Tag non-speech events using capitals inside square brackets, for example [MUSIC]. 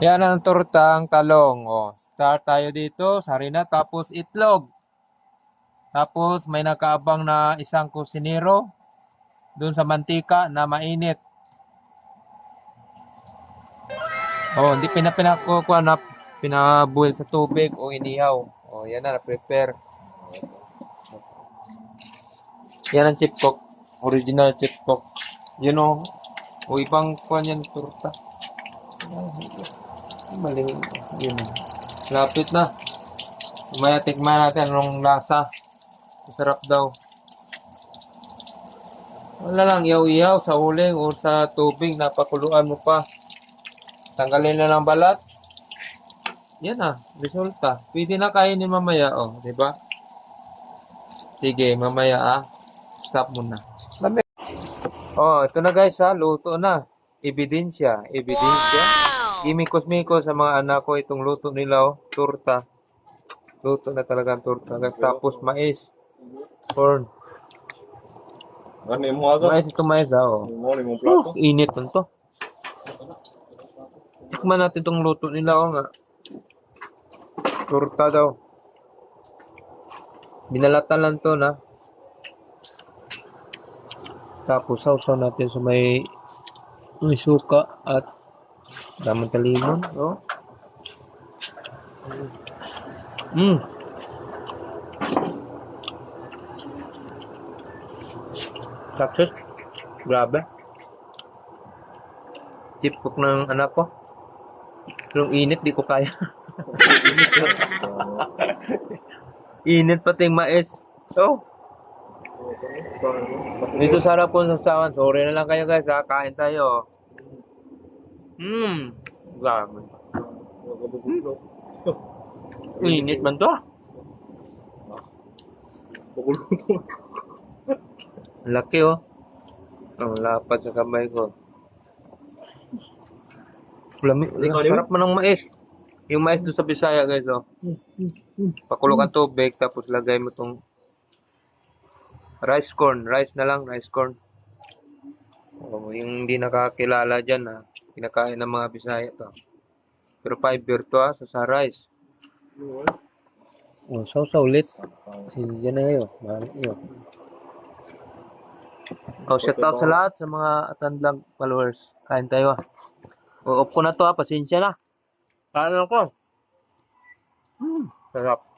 Yan ang tortang talong. O, start tayo dito sa harina tapos itlog. Tapos may nakaabang na isang kusinero doon sa mantika na mainit. Oh, hindi pinapinakuha na pinabuil sa tubig o inihaw. Oh, yan na, na-prepare. Yan ang chip. Original chip cook. You know, o ibang kuha yan, turta. Mali, yun. Lapit na. Umaya tikman natin anong lasa. Masarap daw. Wala lang, iyaw-iyaw sa uling o sa tubig, napakuluan mo pa. Tanggalin na ng balat. Yan na, resulta. Pwede na kainin mamaya, oh, ba? Sige, mamaya ah. Stop muna. Oh, ito na guys ha, luto na. Ebidensya, ebidensya. Imikos-mikos sa mga anak ko itong luto nila, oh, turta. Luto na talaga ang turta. Guys, tapos mais. Corn. Ano mo agad? Mais ito mais ah, oh. Mo ni mo plato. Init nun to. Tikman natin itong luto nila, oh nga. Turta daw. Binalatan lang to na. Tapos sausaw natin sa may may suka at damang talimon. Oh. Mm. Success. Grabe. Chip cook ng anak ko. Yung init, di ko kaya. [LAUGHS] init pati yung mais. Oh, dito sa harap ko sa sawan. Sorry na lang kayo guys ha. Kain tayo. Hmm. Grabe. Init man to. Ang Laki oh. Ang lapad sa kamay ko. Lami, sarap man ng mais. Yung mais doon sa Bisaya guys oh. Pakulok ang tubig tapos lagay mo tong rice corn. Rice na lang, rice corn. Oh, yung hindi nakakilala dyan ha. Kinakain ng mga Bisaya to. Pero fiber to ha, sa, sa rice. Oh, sausaw ulit. Kasi yan na yun. Mahal yun. Oh, shout out sa lahat sa mga Atandlang followers. Kain tayo ah. O, off ko na to ha. Pasensya na. Kain ako. Hmm, sarap.